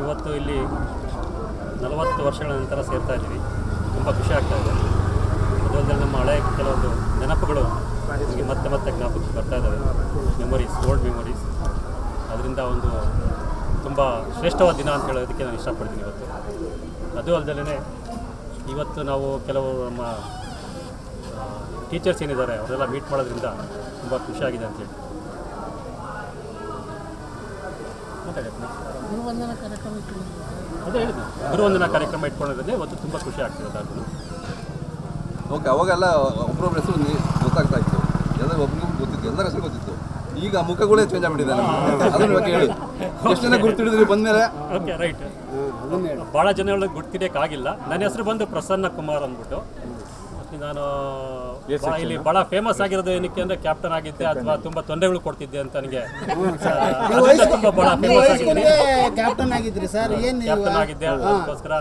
ನಾವಿವತ್ತು ಇಲ್ಲಿ ನಲವತ್ತು ವರ್ಷಗಳ ನಂತರ ಸೇರ್ತಾ ಇದ್ದೀವಿ. ತುಂಬ ಖುಷಿ ಆಗ್ತಾ ಇದೆ. ಅದಲ್ಲದೆ ನಮ್ಮ ಹಳೆಯ ಕೆಲವೊಂದು ನೆನಪುಗಳು ನಮಗೆ ಮತ್ತೆ ಮತ್ತೆ ಜ್ಞಾಪಕಕ್ಕೆ ಬರ್ತಾ ಇದ್ದಾವೆ. ಮೆಮೊರೀಸ್ ಓಲ್ಡ್ ಮೆಮೊರೀಸ್ ಅದರಿಂದ ಒಂದು ತುಂಬ ಶ್ರೇಷ್ಠವಾದ ದಿನ ಅಂತ ಹೇಳೋದಕ್ಕೆ ನಾನು ಇಷ್ಟಪಡ್ತೀನಿ ಇವತ್ತು. ಅದು ಅಲ್ಲದೆ ಇವತ್ತು ನಾವು ಕೆಲವು ನಮ್ಮ ಟೀಚರ್ಸ್ ಏನಿದ್ದಾರೆ, ಅವರೆಲ್ಲ ಮೀಟ್ ಮಾಡೋದ್ರಿಂದ ತುಂಬ ಖುಷಿಯಾಗಿದೆ ಅಂತೇಳಿ ಗುರುವಂದನಾ ಕಾರ್ಯಕ್ರಮ. ಅದೇ ಹೇಳಿದ್ದು ಗುರುವಂದನಾ ಕಾರ್ಯಕ್ರಮ ಇಟ್ಕೊಂಡಿರೋದೇ ಇವತ್ತು ತುಂಬ ಖುಷಿ ಆಗ್ತಿರೋದು ಅದನ್ನು ಓಕೆ ಅವಾಗೆಲ್ಲ ಒಬ್ಬರೊಬ್ಬರ ಹೆಸರು ಗೊತ್ತಾಗ್ತಾ ಇತ್ತು. ಎಲ್ಲ ಒಬ್ಬರಿಗೂ ಗೊತ್ತಿತ್ತು. ಎಲ್ಲರ ಹೆಸರು ಗೊತ್ತಿತ್ತು. ಈಗ ಮುಖಗಳೇ ಚೇಂಜ್ ಆಗಿಬಿಟ್ಟಿದ್ದಾರೆ ಅದನ್ನ ಬಗ್ಗೆ ಹೇಳಿ. ಎಷ್ಟು ಜನ ಗುರ್ತಿಡಿದ್ರಿ ಬಂದ್ಮೇಲೆ? Okay right. ಭಾಳ ಜನಗಳಿಗೆ ಗುರ್ತಿಡಿಯೋಕ್ಕಾಗಿಲ್ಲ ನನ್ನ ಹೆಸರು ಬಂದು ಪ್ರಸನ್ನ ಕುಮಾರ್ ಅಂದ್ಬಿಟ್ಟು. ನಾನು ಇಲ್ಲಿ ಬಹಳ ಫೇಮಸ್ ಆಗಿರೋದು ಏನಕ್ಕೆ ಅಂದ್ರೆ ಕ್ಯಾಪ್ಟನ್ ಆಗಿದ್ದೆ ಅಥವಾ ತುಂಬಾ ತೊಂದರೆಗಳು ಕೊಡ್ತಿದ್ದೆ ಅಂತ ನನಗೆ. ಅದರಿಂದ ತುಂಬ ಭಾಳ ಫೇಮಸ್ ಆಗಿದ್ದೀನಿ ಕ್ಯಾಪ್ಟನ್ ಆಗಿದ್ರಿ ಸರ್ ಏನ್ ಕ್ಯಾಪ್ಟನ್ ಆಗಿದ್ದೆ. ಅದಕ್ಕೋಸ್ಕರ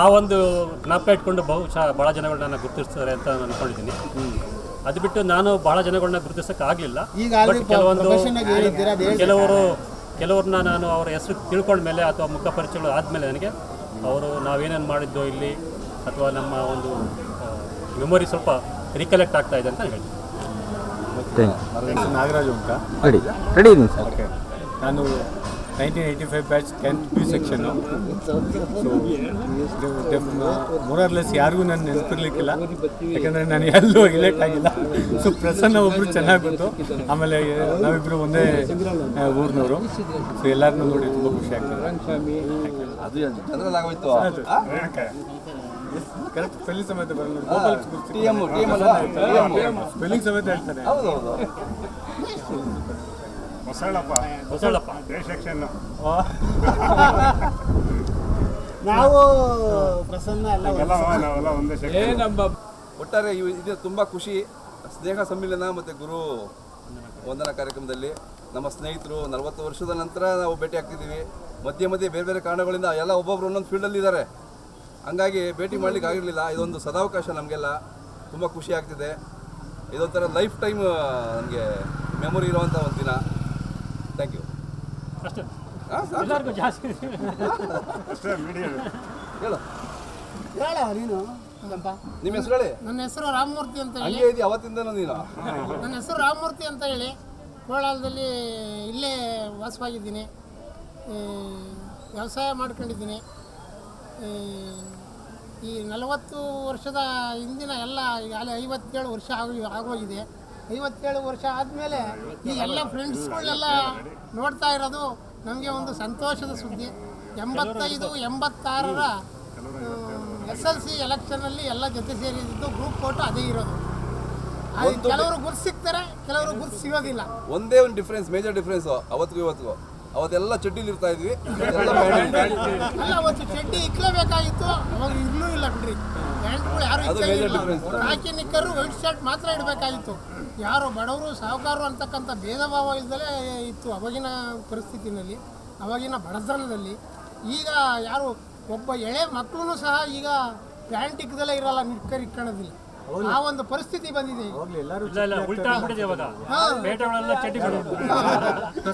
ಆ ಒಂದು ಜ್ಞಾಪಕ ಇಟ್ಕೊಂಡು ಬಹುಶಃ ಬಹಳ ಜನಗಳು ನನ್ನ ಗುರುತಿಸ್ತಾರೆ ಅಂತ ನಾನು ಅನ್ಕೊಂಡಿದ್ದೀನಿ. ಅದು ಬಿಟ್ಟು ನಾನು ಬಹಳ ಜನಗಳನ್ನ ಗುರುತಿಸಕ್ ಆಗಲಿಲ್ಲ. ಕೆಲವೊಂದು. ಕೆಲವರು ಕೆಲವ್ರನ್ನ ನಾನು ಅವರ ಹೆಸರು ತಿಳ್ಕೊಂಡ್ಮೇಲೆ ಅಥವಾ ಮುಖ ಪರಿಚಯಗಳು ಆದಮೇಲೆ ನನಗೆ ಅವರು ನಾವೇನೇನು ಮಾಡಿದ್ದು ಇಲ್ಲಿ ಅಥವಾ ನಮ್ಮ ಒಂದು ಮೆಮೊರಿ ಸ್ವಲ್ಪ ರಿಕಲೆಕ್ಟ್ ಆಗ್ತಾ ಇದೆ ಅಂತ ಹೇಳಿ. ನಾಗರಾಜ್ ಉಂಟಾ? ಅಂತ ರೆಡಿ ರೆಡಿ ಇದ್ದೀನಿ ಸರ್. ಓಕೆ ನಾನು nineteen eighty five batch tenth P section ಮೂರರ್ಲೆಸ್ ಯಾರಿಗೂ ನಾನು ನೆನಪಿರ್ಲಿಕ್ಕಿಲ್ಲ. ಯಾಕಂದರೆ ನಾನು ಎಲ್ಲೂ ಇಲೆಕ್ಟ್ ಆಗಿಲ್ಲ. ಸೊ ಪ್ರಸನ್ನ ಒಬ್ಬರು ಚೆನ್ನಾಗಿ ಗೊತ್ತು ಆಮೇಲೆ ನಾವಿಬ್ಬರು ಒಂದೇ ಊರಿನವರು. ಸೊ ಎಲ್ಲರನ್ನೂ ನೋಡಿ ತುಂಬ ಖುಷಿ ಆಗ್ತದೆ. ಅದು ಜನರಲ್ ಆಗೋಯ್ತು. ಆ? ಕರೆಕ್ಟ್ ಸ್ಪೆಲ್ಲಿಂಗ್ ಸಮೇತ ಬರಲ್ಲ. ಟಿ ಎಂ ಟಿ ಎಂ ಅಲ್ವಾ ಟಿ ಎಂ ಸ್ಪೆಲ್ಲಿಂಗ್ ಸಮೇತ ಹೇಳ್ತಾನೆ ಹೌದು ಹೌದು ಹೊಸಳಪ್ಪ. ಹೊಸಳಪ್ಪ ಸೆಕ್ಷನ್ ನಾವು ಪ್ರಸನ್ನ ನಾವೆಲ್ಲ ಒಂದೇ ಸೆಕ್ಷನ್ ಒಟ್ಟಾರೆ ಇದು ತುಂಬ ಖುಷಿ. ಸ್ನೇಹ ಸಮ್ಮಿಲನ ಮತ್ತು ಗುರು ವಂದನಾ ಕಾರ್ಯಕ್ರಮದಲ್ಲಿ ನಮ್ಮ ಸ್ನೇಹಿತರು ನಲವತ್ತು ವರ್ಷದ ನಂತರ ನಾವು ಭೇಟಿ ಆಗ್ತಿದ್ದೀವಿ. ಮಧ್ಯೆ ಮಧ್ಯೆ ಬೇರೆ ಬೇರೆ ಕಾರಣಗಳಿಂದ ಎಲ್ಲ ಒಬ್ಬೊಬ್ರು ಒಂದೊಂದು ಫೀಲ್ಡಲ್ಲಿ ಇದ್ದಾರೆ. ಹಂಗಾಗಿ ಭೇಟಿ ಮಾಡ್ಲಿಕ್ಕೆ ಆಗಿರಲಿಲ್ಲ. ಇದೊಂದು ಸದಾವಕಾಶ ನಮಗೆಲ್ಲ. ತುಂಬ ಖುಷಿ ಆಗ್ತಿದೆ. ಇದೊಂಥರ ಲೈಫ್ ಟೈಮ್ ನನಗೆ ಮೆಮೊರಿ ಇರುವಂಥ ಒಂದು ದಿನ. ಥ್ಯಾಂಕ್ ಯು ಹೇಳು. ಹೇಳ ನೀನು. ನಿಮ್ಮ ಹೆಸರು ಹೇಳಿ. ನನ್ನ ಹೆಸರು ರಾಮಮೂರ್ತಿ ಅಂತ ಹೇಳಿ. ಹಂಗೆ ಇದೆಯಾ ಅವತ್ತಿಂದನೂ ನೀನು? ನನ್ನ ಹೆಸರು ರಾಮಮೂರ್ತಿ ಅಂತ ಹೇಳಿ. ಕೋಲಾರದಲ್ಲಿ ಇಲ್ಲೇ ವಾಸವಾಗಿದ್ದೀನಿ. ವ್ಯವಸಾಯ ಮಾಡ್ಕೊಂಡಿದ್ದೀನಿ. ಈ, ನಲವತ್ತು ವರ್ಷದ ಹಿಂದಿನ ಎಲ್ಲ ಈಗಾಗಲೇ ಐವತ್ತೇಳು ವರ್ಷ ಆಗಿ ಆಗೋಗಿದೆ. ಐವತ್ತೇಳು ವರ್ಷ ಆದಮೇಲೆ ಈ ಎಲ್ಲ ಫ್ರೆಂಡ್ಸ್ಗಳನ್ನೆಲ್ಲ ನೋಡ್ತಾ ಇರೋದು ನಮಗೆ ಒಂದು ಸಂತೋಷದ ಸುದ್ದಿ. ಎಂಬತ್ತೈದು ಎಂಬತ್ತಾರರ ಎಸ್ ಎಲ್ ಸಿ ಎಲೆಕ್ಷನಲ್ಲಿ ಎಲ್ಲ ಜೊತೆ ಸೇರಿದ್ದು ಗ್ರೂಪ್ ಫೋಟೋ ಅದೇ ಇರೋದು. ಕೆಲವರು ಗುರ್ತು ಸಿಗ್ತಾರೆ ಕೆಲವರು ಗುರ್ತು ಸಿಗೋದಿಲ್ಲ ಒಂದೇ ಒಂದು ಡಿಫ್ರೆನ್ಸ್ ಮೇಜರ್ ಡಿಫ್ರೆನ್ಸ್ ಅವತ್ತಿಗೂ ಇವತ್ತಿಗೂ. ಅವತ್ತೆಲ್ಲ ಚಡ್ಡಿಲಿ ಇರ್ತಾ ಇದ್ವಿ. ಚಡ್ಡಿ ಇಕ್ಲೇಬೇಕಾಗಿತ್ತು ಅವಾಗ ಇರ್ಲೂ ಇಲ್ಲ ಬಿಡ್ರಿ. ಯಾರು ನಿಕ್ಕರು ವೈಟ್ ಶರ್ಟ್ ಮಾತ್ರ ಇಡಬೇಕಾಗಿತ್ತು. ಯಾರು ಬಡವರು ಸಾಹುಕಾರರು ಅಂತಕ್ಕಂಥ ಭೇದ ಭಾವ ಇದ್ದಲೇ ಇತ್ತು ಅವಾಗಿನ ಪರಿಸ್ಥಿತಿನಲ್ಲಿ ಅವಾಗಿನ ಬಡತನದಲ್ಲಿ. ಈಗ ಯಾರು ಒಬ್ಬ ಎಳೆ ಮಕ್ಕಳು ಸಹ ಈಗ ಪ್ಯಾಂಟ್ ಇಕ್ಕದಲ್ಲೇ ಇರಲ್ಲ ನಿಕ್ಕರ್ ಇಕ್ಕಣದಿಲ್ಲ ಆ ಒಂದು ಪರಿಸ್ಥಿತಿ ಬಂದಿದೆ